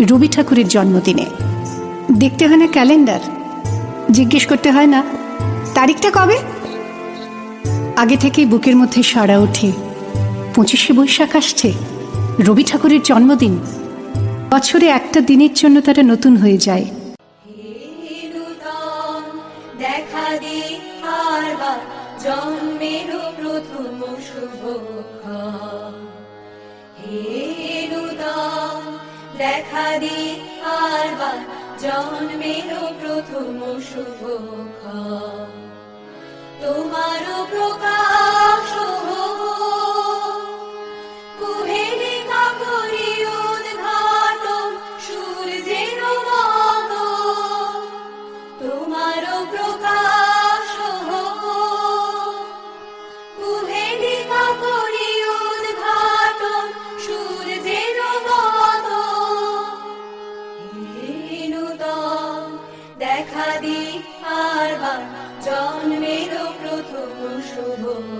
রবি ঠাকুরের জন্মদিনে। দেখতে হয় না ক্যালেন্ডার? জিজ্ঞেস করতে হয় না, তারিখটা কবে? আগে থেকেই বুকের মধ্যে সাড়া ওঠে। পঁচিশে বৈশাখ আসছে, রবি ঠাকুরের জন্মদিন। বছরে একটা দিনের জন্য তারা নতুন হয়ে যায়। প্রথম হে দেখা দি আরবার জন্মের প্রথম শুভক্ষণ তোমারও প্রকাশ তোমারও প্রকাশ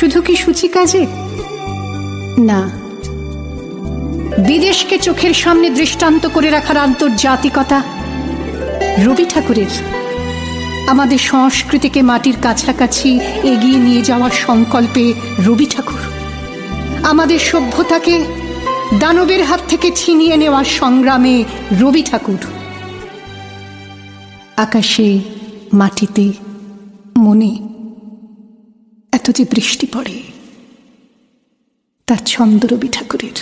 শুধু কি সূচি কাজে? না। বিদেশকে চোখের সামনে দৃষ্টান্ত করে রাখার আন্তর্জাতিকতা রবি ঠাকুরের। আমাদের সংস্কৃতিকে মাটির কাছাকাছি এগিয়ে নিয়ে যাওয়ার সংকল্পে রবি ঠাকুর। আমাদের সভ্যতাকে দানবের হাত থেকে ছিনিয়ে নেওয়ার সংগ্রামে রবি ঠাকুর। আকাশে, মাটিতে, মনে। যে বৃষ্টি পড়ে। তার ছন্দ রবি ঠাকুরের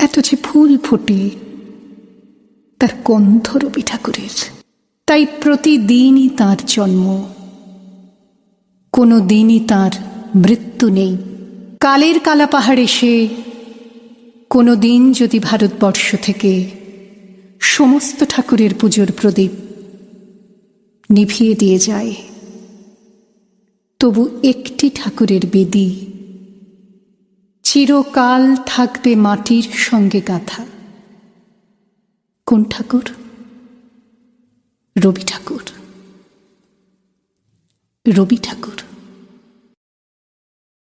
এত যে ফুল ফুটে, তার গন্ধ রবি ঠাকুরের তাই প্রতিদিনই তার জন্ম। কোনো দিনই তার মৃত্যু নেই। কালের কালা পাহাড় এসে কোনো দিন যদি ভারতবর্ষ থেকে সমস্ত ঠাকুরের পুজোর প্রদীপ নিভিয়ে দিয়ে যায়। তবু একটি ঠাকুরের বেদি। চিরকাল থাকবে মাটির সঙ্গে গাথা। কোন ঠাকুর? রবি ঠাকুর। রবি ঠাকুর।